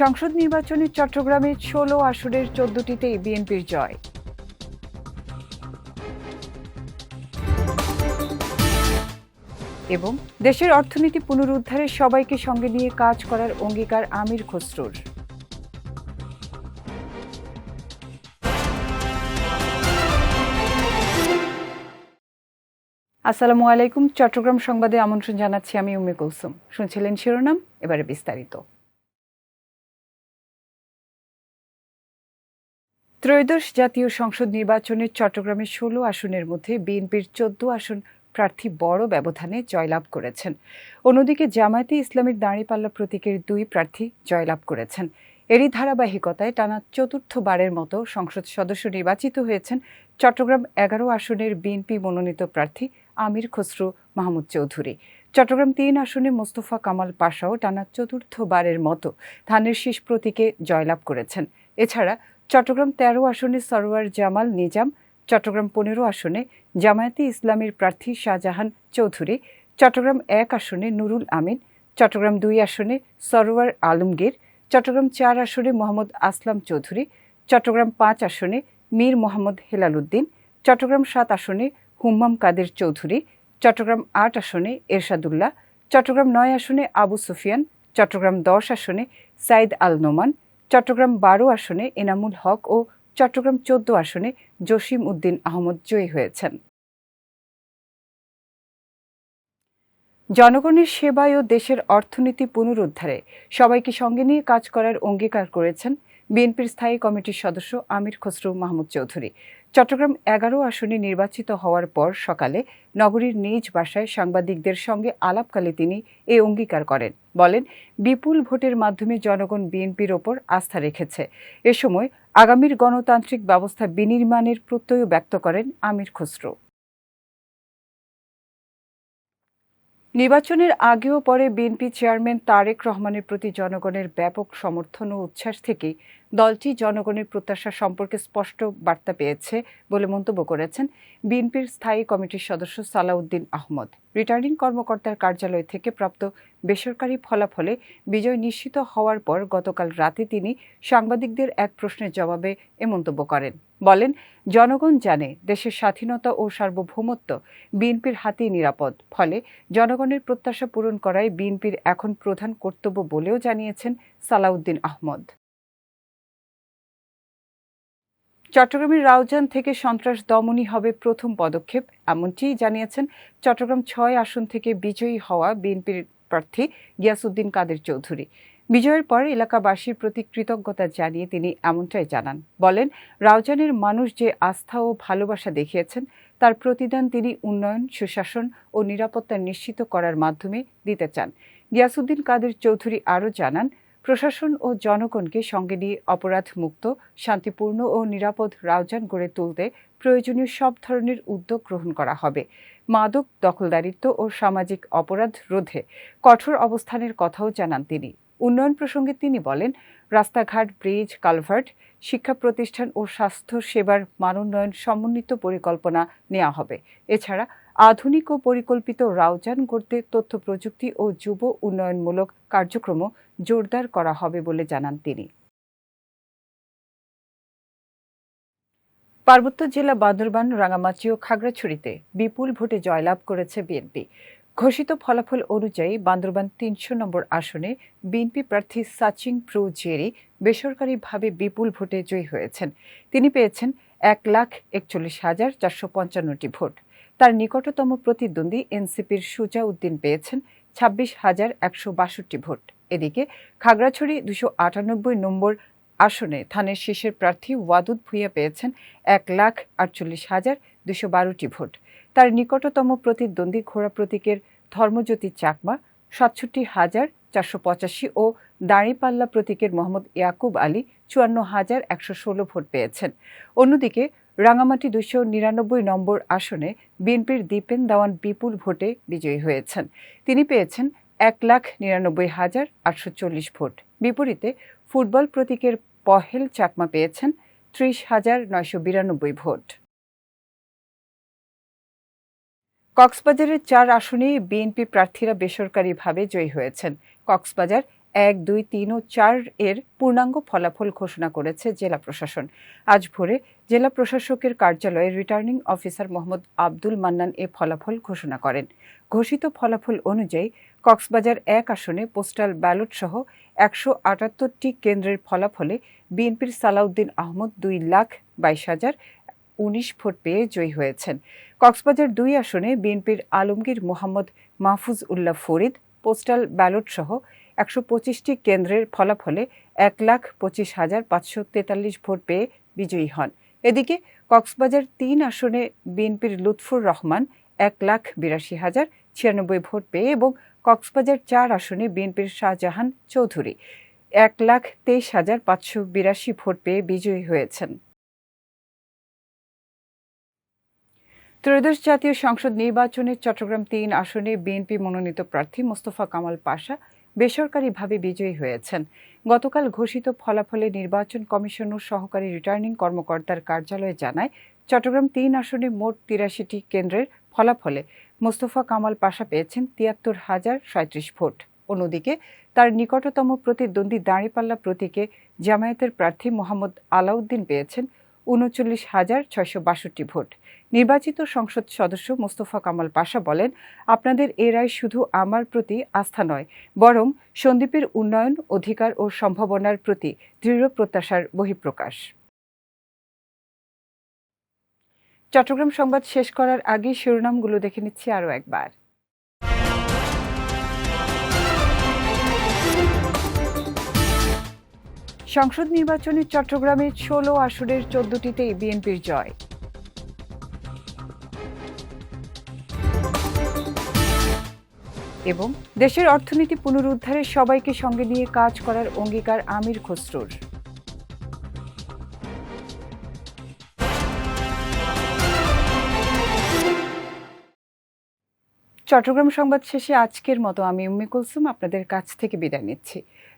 সংসদ নির্বাচনে চট্টগ্রামের ষোলো আসনের চোদ্দটিতেই বিএনপির জয়। এবং দেশের অর্থনীতি পুনরুদ্ধারে সবাইকে সঙ্গে নিয়ে কাজ করার অঙ্গীকার আমির খসরুর। আসসালামু আলাইকুম। চট্টগ্রাম সংবাদে আমন্ত্রণ জানাচ্ছি আমি উমে কুলসুম। শুনছিলেন শিরোনাম, এবারে বিস্তারিত। ত্রয়োদশ জাতীয় সংসদ নির্বাচনে চট্টগ্রামের ষোলো আসনের মধ্যে বিএনপির চোদ্দ আসন প্রার্থী বড় ব্যবধানে জয়লাভ করেছেন। অন্যদিকে জামায়াতে ইসলামের দাঁড়িপাল্লা প্রতীকের দুই প্রার্থী জয়লাভ করেছেন। এরই ধারাবাহিকতায় টানা চতুর্থবারের মতো সংসদ সদস্য নির্বাচিত হয়েছেন চট্টগ্রাম এগারো আসনের বিএনপি মনোনীত প্রার্থী আমির খসরু মাহমুদ চৌধুরী। চট্টগ্রাম তিন আসনে মোস্তফা কামাল পাশাও টানা চতুর্থবারের মতো ধানের শীষ প্রতীকে জয়লাভ করেছেন। এছাড়া চট্টগ্রাম তেরো আসনে সরোয়ার জামাল নিজাম, চট্টগ্রাম পনেরো আসনে জামায়াতে ইসলামীর প্রার্থী শাহজাহান চৌধুরী, চট্টগ্রাম এক আসনে নুরুল আমিন, চট্টগ্রাম দুই আসনে সরোয়ার আলমগীর, চট্টগ্রাম চার আসনে মোহাম্মদ আসলাম চৌধুরী, চট্টগ্রাম পাঁচ আসনে মীর মোহাম্মদ হেলাল উদ্দিন চট্টগ্রাম সাত আসনে হুম্মাম কাদের চৌধুরী, চট্টগ্রাম আট আসনে এরশাদুল্লাহ, চট্টগ্রাম নয় আসনে আবু সুফিয়ান, চট্টগ্রাম দশ আসনে সাইদ আল নোমান চট্টগ্রাম বারো আসনে এনামুল হক ও চট্টগ্রাম চোদ্দ আসনে জসিম উদ্দিন আহমদ জয়ী হয়েছেন। জনগণের সেবায় ও দেশের অর্থনীতি পুনরুদ্ধারে সবাইকে সঙ্গে নিয়ে কাজ করার অঙ্গীকার করেছেন বিএনপির স্থায়ী কমিটির সদস্য আমির খসরু মাহমুদ চৌধুরী। চট্টগ্রাম এগারো আসনে নির্বাচিত হওয়ার পর সকালে নগরীর নিজ বাসায় সাংবাদিকদের সঙ্গে আলাপকালে তিনি এ অঙ্গীকার করেন। বলেন, বিপুল ভোটের মাধ্যমে জনগণ বিএনপির ওপর আস্থা রেখেছে। এ সময় আগামীর গণতান্ত্রিক ব্যবস্থা বিনির্মাণের প্রত্যয় ব্যক্ত করেন আমির খসরু। নির্বাচনের আগেও পরে বিএনপি চেয়ারম্যান তারেক রহমানের প্রতি জনগণের ব্যাপক সমর্থন ও উচ্ছ্বাস থেকেই দলটি জনগণের প্রত্যাশা সম্পর্কে স্পষ্ট বার্তা পেয়েছে বলে মন্তব্য করেছেন বিএনপির স্থায়ী কমিটির সদস্য সালাউদ্দিন আহমদ। রিটার্নিং কর্মকর্তার কার্যালয় থেকে প্রাপ্ত বেসরকারি ফলাফলে বিজয় নিশ্চিত হওয়ার পর গতকাল রাতে তিনি সাংবাদিকদের এক প্রশ্নের জবাবে এ মন্তব্য করেন। বলেন, জনগণ জানে দেশের স্বাধীনতা ও সার্বভৌমত্ব বিএনপির হাতেই নিরাপদ। ফলে জনগণের প্রত্যাশা পূরণ করাই বিএনপির এখন প্রধান কর্তব্য বলেও জানিয়েছেন সালাউদ্দিন আহমদ। চট্টগ্রামের রাউজান থেকে সন্ত্রাস দমনই হবে প্রথম পদক্ষেপ এমনটিই জানিয়েছেন চট্টগ্রাম ছয় আসন থেকে বিজয়ী হওয়া বিএনপির প্রার্থী গিয়াসুদ্দিন কাদের চৌধুরী। বিজয়ের পর এলাকাবাসীর প্রতি কৃতজ্ঞতা জানিয়ে তিনি এমনটাই জানান। বলেন, রাউজানের মানুষ যে আস্থা ও ভালোবাসা দেখিয়েছেন, তার প্রতিদান তিনি উন্নয়ন, সুশাসন ও নিরাপত্তা নিশ্চিত করার মাধ্যমে দিতে চান। গিয়াসুদ্দিন কাদের চৌধুরী আরও জানান, প্রশাসন ও জনগণকে সঙ্গে নিয়ে অপরাধ মুক্ত শান্তিপূর্ণ ও নিরাপদ রাউজান গড়ে তুলতে প্রয়োজনীয় সব ধরনের উদ্যোগ গ্রহণ করা হবে। মাদক, দখলদারিত্ব ও সামাজিক অপরাধ রোধে কঠোর অবস্থানের কথাও জানান তিনি। উন্নয়ন প্রসঙ্গে তিনি বলেন, রাস্তাঘাট, ব্রিজ, কালভার্ট, শিক্ষা প্রতিষ্ঠান ও স্বাস্থ্য সেবার মানোন্নয়ন সমন্বিত পরিকল্পনা নেওয়া হবে। এছাড়া আধুনিক ও পরিকল্পিত রাউজান গড়তে তথ্য প্রযুক্তি ও যুব উন্নয়নমূলক কার্যক্রমও জোরদার করা হবে বলে জানান তিনি। পার্বত্য জেলা বান্দরবান, রাঙামাটি ও খাগড়াছড়িতে বিপুল ভোটে জয়লাভ করেছে বিএনপি। ঘোষিত ফলাফল অনুযায়ী বান্দরবান তিনশো নম্বর আসনে বিএনপি প্রার্থী সাচিং প্রো জেরি বেসরকারিভাবে বিপুল ভোটে জয়ী হয়েছেন। তিনি পেয়েছেন এক লাখ একচল্লিশ হাজার চারশো পঞ্চান্নটি ভোট। তার নিকটতম প্রতিদ্বন্দ্বী এনসিপির সুজা উদ্দিন পেয়েছেন ছাব্বিশ হাজার একশো বাষট্টি ভোট। এদিকে খাগড়াছড়ি দুশো আটানব্বই নম্বর আসনে থানের শীর্ষের প্রার্থী ওয়াদুদ ভুইয়া পেয়েছেন এক লাখ আটচল্লিশ হাজার দুশো বারোটি ভোট। তার নিকটতম প্রতিদ্বন্দ্বী ঘোড়া প্রতীকের ধর্মজ্যোতি চাকমা, সাতষট্টি হাজার চারশো পঁচাশি ও দাঁড়িপাল্লা প্রতীকের মোহাম্মদ ইয়াকুব আলী চুয়ান্ন হাজার একশো ষোলো ভোট পেয়েছেন। অন্যদিকে রাঙামাটি দুশো নিরানব্বই নম্বর আসনে বিএনপির দীপেন দাওয়ান বিপুল ভোটে বিজয়ী হয়েছেন। তিনি পেয়েছেন এক লাখ নিরানব্বই হাজার আটশো চল্লিশ ভোট। বিপরীতে ফুটবল প্রতীকের পহেল চাকমা পেয়েছেন ত্রিশ হাজার নয়শো বিরানব্বই ভোট। কক্সবাজারের চার আসনে বিএনপি প্রার্থীরা বেসরকারিভাবে জয়ী হয়েছেন। কক্সবাজার এক, দুই, তিন ও চার এর পূর্ণাঙ্গ ফলাফল ঘোষণা করেছে জেলা প্রশাসন। আজ ভোরে জেলা প্রশাসকের কার্যালয়ে রিটার্নিং অফিসার মোহাম্মদ আব্দুল মান্নান এ ফলাফল ঘোষণা করেন। ঘোষিত ফলাফল অনুযায়ী কক্সবাজার এক আসনে পোস্টাল ব্যালট সহ একশো আটাত্তরটি কেন্দ্রের ফলাফলে বিএনপির সালাউদ্দিন আহমদ দুই লাখ বাইশ হাজার উনিশ ভোট পেয়ে জয়ী হয়েছেন। কক্সবাজার দুই আসনে বিএনপির আলমগীর মোহাম্মদ মাহফুজ উল্লাহ ফরিদ, পোস্টাল ব্যালট সহ একশো পঁচিশটি কেন্দ্রের ফলাফলে এক লাখ পঁচিশ হাজার পাঁচশো তেতাল্লিশ ভোট পেয়ে বিজয়ী হন। এদিকে কক্সবাজার তিন আসনে বিএনপির লুৎফুর রহমান এক লাখ বিরাশি হাজার ছিয়ানব্বই ভোট পেয়ে এবং কক্সবাজার চার আসনে বিএনপির শাহজাহান চৌধুরী এক লাখ তেইশ হাজার পাঁচশো বিরাশি ভোট পেয়ে বিজয়ী হয়েছেন। ত্রয়োদশ জাতীয় সংসদ নির্বাচনে চট্টগ্রাম তিন আসনে বিএনপি মনোনীত প্রার্থী মোস্তফা কামাল পাশা বেসরকারিভাবে বিজয়ী হয়েছেন। গতকাল ঘোষিত ফলাফলে নির্বাচন কমিশন ও সহকারী রিটার্নিং কর্মকর্তার কার্যালয় জানায়, চট্টগ্রাম তিন আসনে মোট তিরাশিটি কেন্দ্রের ফলাফলে মোস্তফা কামাল পাশা পেয়েছেন তিয়াত্তর হাজার সাঁত্রিশ ভোট। অন্যদিকে, তার নিকটতম প্রতিদ্বন্দ্বী দাঁড়িপাল্লা প্রতীকে জামায়াতের প্রার্থী মোহাম্মদ আলাউদ্দিন পেয়েছেন উনচল্লিশ হাজার ছয়শো বাষট্টি ভোট। নির্বাচিত সংসদ সদস্য মোস্তফা কামাল পাশা বলেন, আপনাদের এ রায় শুধু আমার প্রতি আস্থা নয়, বরং সন্দ্বীপের উন্নয়ন অধিকার ও সম্ভাবনার প্রতি দৃঢ় প্রত্যাশার বহিঃপ্রকাশ। চট্টগ্রাম সংবাদ শেষ করার আগে শিরোনামগুলো দেখে নিচ্ছি আরও একবার। সংসদ নির্বাচনে চট্টগ্রামের ষোলো আসনের চোদ্দটিতেই বিএনপির জয়। এবং দেশের অর্থনীতি পুনরুদ্ধারে সবাইকে সঙ্গে নিয়ে কাজ করার অঙ্গীকার আমির খসরুর। চট্টগ্রাম সংবাদ শেষে আজকের মতো আমি উম্মি কুলসুম আপনাদের কাছ থেকে বিদায় নিচ্ছি।